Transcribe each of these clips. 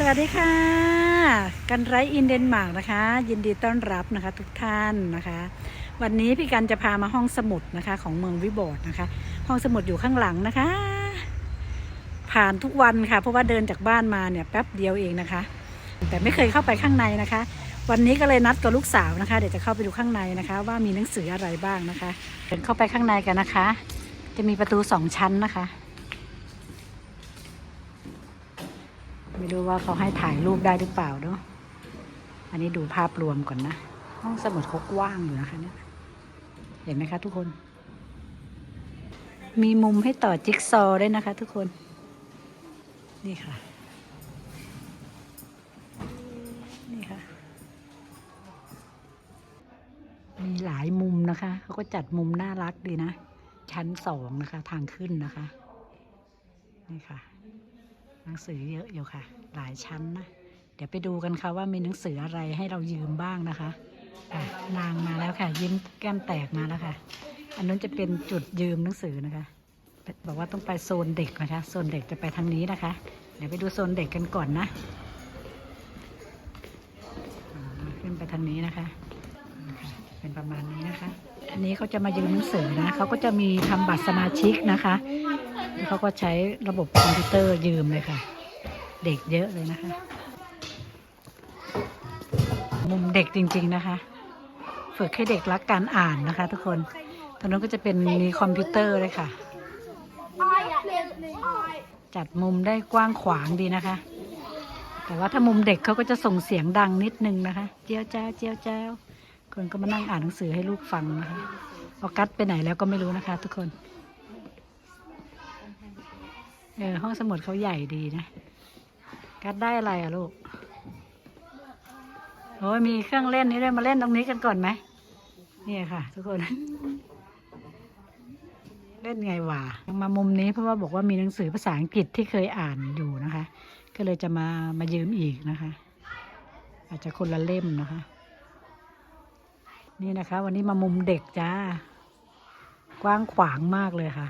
สวัสดีค่ะ กันไรอินเดนมาร์กนะคะ ยินดีต้อนรับนะคะทุกท่านนะคะ วันนี้พี่กันจะพามาห้องสมุดนะคะ ของเมืองวิโบดนะคะ ห้องสมุดอยู่ข้างหลังนะคะ ผ่านทุกวันค่ะ เพราะว่าเดินจากบ้านมาเนี่ยแป๊บเดียวเองนะคะ แต่ไม่เคยเข้าไปข้างในนะคะ วันนี้ก็เลยนัดกับลูกสาวนะคะ เดี๋ยวจะเข้าไปดูข้างในนะคะ ว่ามีหนังสืออะไรบ้างนะคะ เดินเข้าไปข้างในกันนะคะ จะมีประตูสองชั้นนะคะ ไม่รู้ว่าเขาให้ถ่ายรูปได้หรือเปล่าเนาะอันนี้ดูภาพรวมก่อนนะ ห้องสมุดเขากว้างอยู่นะคะเนี่ยเห็นไหมคะทุกคน มีมุมให้ต่อจิ๊กซอว์ด้วยนะคะ ทุกคน นี่ค่ะ นี่ค่ะ มีหลายมุมนะคะ เขาก็จัดมุมน่ารักดีนะ ชั้นสองนะคะ ทางขึ้นนะคะ นี่ค่ะ หนังสือเยอะอยู่ค่ะ หลายชั้นนะ เดี๋ยวไปดูกันค่ะว่ามีหนังสืออะไรให้เรายืมบ้างนะคะนางมาแล้วค่ะ ยิ้มแก้มแตกมาแล้วค่ะ อันนั้นจะเป็นจุดยืมหนังสือนะคะ บอกว่าต้องไปโซนเด็กนะคะโซนเด็กจะไปทางนี้นะคะ เดี๋ยวไปดูโซนเด็กกันก่อนนะขึ้นไปทางนี้นะคะ เป็นประมาณนี้นะคะ อันนี้เขาจะมายืมหนังสือนะเขาก็จะมีทำบัตรสมาชิกนะคะเขาก็ใช้ระบบคอมพิวเตอร์ยืมเลยค่ะ เด็กเยอะเลยนะคะ มุมเด็กจริง ๆนะคะ ฝึกให้เด็กรักการอ่านนะคะ ทุกคนตรงนั้นก็จะเป็นมีคอมพิวเตอร์เลยค่ะ จัดมุมได้กว้างขวางดีนะคะ แต่ว่าถ้ามุมเด็กเขาก็จะส่งเสียงดังนิดนึงนะคะ เจียวจ้าวเจียวจ้าว คนก็มานั่งอ่านหนังสือให้ลูกฟังนะคะออกัสไปไหนแล้วก็ไม่รู้นะคะ ทุกคนเออห้องสมุดเขาใหญ่ดีนะ กัดได้อะไรอะลูกโอ้ยมีเครื่องเล่นนี้ด้วยมาเล่นตรงนี้กันก่อนไหมนี่ค่ะ ทุกคน เล่นไงวะมามุมนี้เพราะว่าบอกว่ามีหนังสือภาษาอังกฤษที่เคยอ่านอยู่นะคะ ก็เลยจะมามายืมอีกนะคะ อาจจะคนละเล่มนะคะ นี่นะคะ วันนี้มามุมเด็กจ้า กว้างขวางมากเลยค่ะ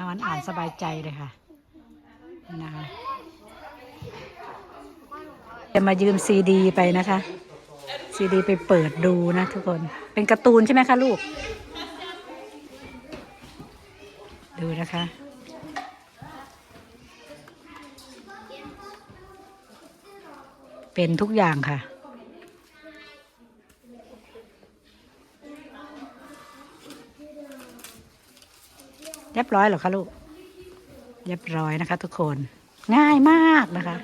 นอนอ่านสบายใจเลยค่ะนะคะจะมายืมซีดีไปนะคะ ซีดีไปเปิดดูนะทุกคน เป็นการ์ตูนใช่ไหมคะลูก ดูนะคะเป็นทุกอย่างค่ะ รียบร้อยหรอคะลูก เรียบร้อยนะคะ ทุกคน ง่ายมากนะคะ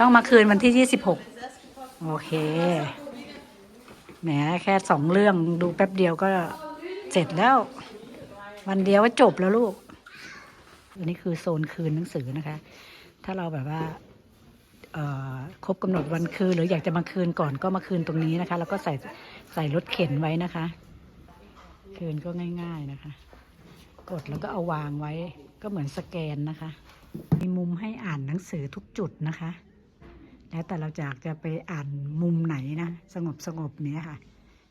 ต้องมาคืนวันที่ยี่สิบหกโอเค แหมแค่สองเรื่องดูแป๊บเดียวก็เสร็จแล้ว วันเดียวก็จบแล้วลูก อันนี้คือโซนคืนหนังสือนะคะ ถ้าเราแบบว่าครบกำหนดวันคืน หรืออยากจะมาคืนก่อนก็มาคืนตรงนี้นะคะ แล้วก็ใส่ใส่รถเข็นไว้นะคะ คืนก็ง่าย ๆนะคะ กดแล้วก็เอาวางไว้ก็เหมือนสแกนนะคะ มีมุมให้อ่านหนังสือทุกจุดนะคะ แล้วแต่เราอยากจะไปอ่านมุมไหนนะ สงบสงบๆเนี้ยค่ะ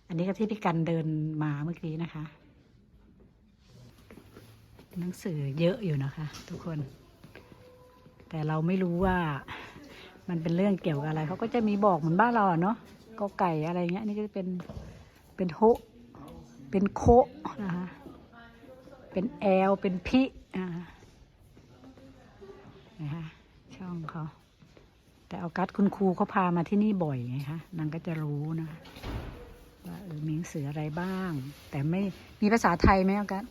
อันนี้ก็ที่พี่กันเดินมาเมื่อกี้นะคะ หนังสือเยอะอยู่นะคะ ทุกคน แต่เราไม่รู้ว่ามันเป็นเรื่องเกี่ยวกับอะไรเขาก็จะมีบอกเหมือนบ้านเราเนาะก็ไก่อะไรเงี้ยนี่ก็จะเป็นเป็นโฮ เป็นโคะนะคะเป็นแอล เป็นพิอ่านะคะช่องเขา แต่เอากัดคุณครูเขาพามาที่นี่บ่อยไงคะนางก็จะรู้นะคะว่าเออมีหนังสืออะไรบ้าง แต่ไม่มีภาษาไทยไหมเอากัด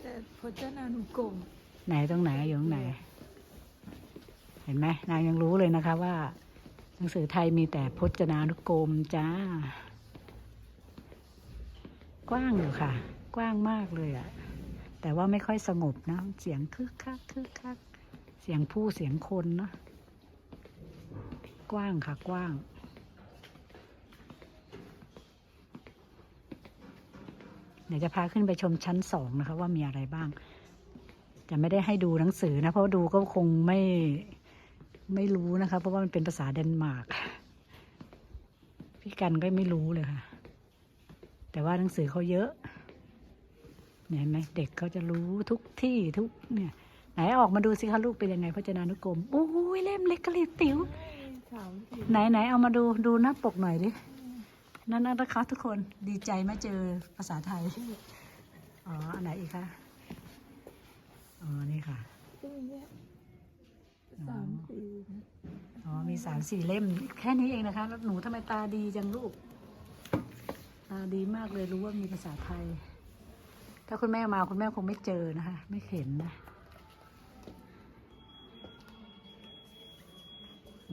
แต่พจนานุกรมไหนตรงไหนอยู่ตรงไหน เห็นไหมนางยังรู้เลยนะคะว่า หนังสือไทยมีแต่พจนานุกรมจ้า กว้างอยู่ค่ะ กว้างมากเลยอะแต่ว่าไม่ค่อยสงบนะ เสียงคึกคักคึกคัก เสียงผู้เสียงคนเนาะ กว้างค่ะกว้าง เดี๋ยวจะพาขึ้นไปชมชั้นสองนะคะ ว่ามีอะไรบ้าง จะไม่ได้ให้ดูหนังสือนะ เพราะดูก็คงไม่ไม่รู้นะคะ เพราะว่ามันเป็นภาษาเดนมาร์ก พี่กันก็ไม่รู้เลยค่ะ แต่ว่าหนังสือเขาเยอะเนี่ยเห็นไหมเด็กเขาจะรู้ทุกที่ทุกเนี่ยนออกมาดูสิคะลูกเป็นยังไงพจนานุกรมโอ้ยเล่มเล็กกระลิดติ๋วสามสี่ไหนไหนเอามาดูดูหน้าปกหน่อยดินั่นนะคะทุกคนดีใจมาเจอภาษาไทยอ๋ออันไหนอีกคะอ๋อนี่ค่ะตัวเนี้ยสามสี่นะอ๋อมีสามสี่เล่ม แค่นี้เองนะคะแล้วหนูทำไมตาดีจังลูกตา ดีมากเลยรู้ว่ามีภาษาไทย ถ้าคุณแม่มาคุณแม่คงไม่เจอนะคะ ไม่เห็นนะ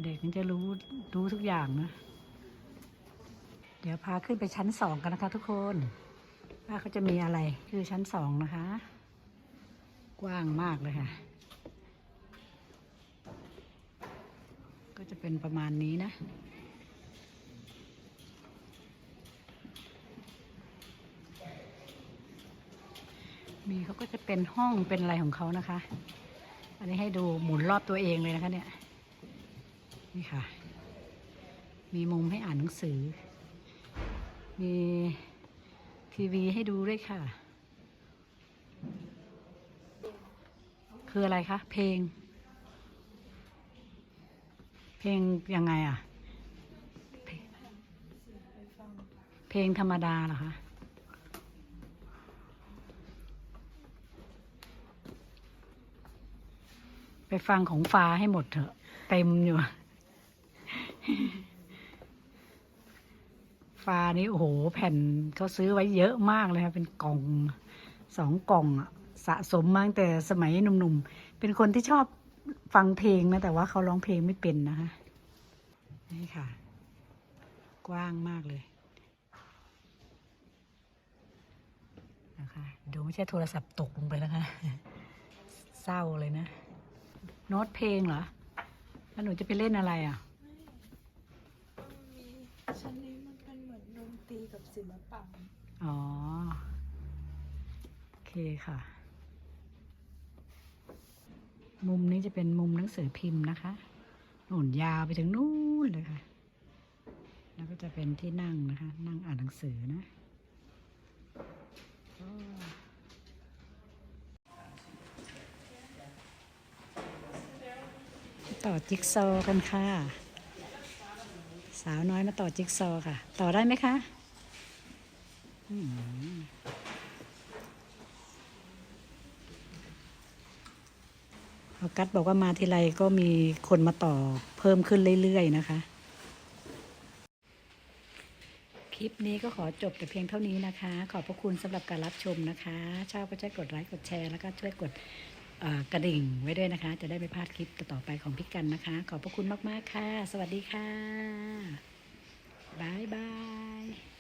เด็กมันจะรู้รู้ทุกอย่างนะ เดี๋ยวพาขึ้นไปชั้นสองกันนะคะทุกคนว่าเขาจะมีอะไรคือชั้นสองนะคะ กว้างมากเลยค่ะ ก็จะเป็นประมาณนี้นะ มีเขาก็จะเป็นห้องเป็นอะไรของเขานะคะ อันนี้ให้ดูหมุนรอบตัวเองเลยนะคะ เนี่ย นี่ค่ะ มีมุมให้อ่านหนังสือ มีทีวีให้ดูด้วยค่ะ คืออะไรคะ เพลง เพลงยังไงอะ เพลงธรรมดาเหรอคะ ไปฟังของฟ้าให้หมดเถอะ เต็มอยู่ ฟ้านี่โอ้โห แผ่นเขาซื้อไว้เยอะมากเลยค่ะเป็นกล่องสองกล่องอะสะสมมาตั้งแต่สมัยหนุ่มๆ เป็นคนที่ชอบฟังเพลงนะ แต่ว่าเขาร้องเพลงไม่เป็นนะคะ นี่ค่ะ กว้างมากเลยนะคะดูไม่ใช่โทรศัพท์ตกลงไปแล้วค่ะ เศร้าเลยนะ โน้ตเพลงเหรอ แล้วหนูจะไปเล่นอะไรอะมันมีชั้นนี้มันเป็นเหมือนดนตรีกับศิลปะอ๋อ โอเคค่ะ มุมนี้จะเป็นมุมหนังสือพิมพ์นะคะหนุนยาวไปถึงนู่นเลยค่ะ แล้วก็จะเป็นที่นั่งนะคะ นั่งอ่านหนังสือนะ ต่อจิ๊กซอกันค่ะ สาวน้อยมาต่อจิ๊กซอค่ะ ต่อได้ไหมคะออกัสบอกว่ามาทีไรก็มีคนมาต่อเพิ่มขึ้นเรื่อยๆนะคะ คลิปนี้ก็ขอจบแต่เพียงเท่านี้นะคะ ขอบพระคุณสำหรับการรับชมนะคะ ชอบก็ช่วยกดไลค์กดแชร์แล้วก็ช่วยกด กระดิ่งไว้ด้วยนะคะ จะได้ไม่พลาดคลิปต่อไปของพิกันนะคะ ขอบพระคุณมาก ๆ ค่ะ สวัสดีค่ะ บายบาย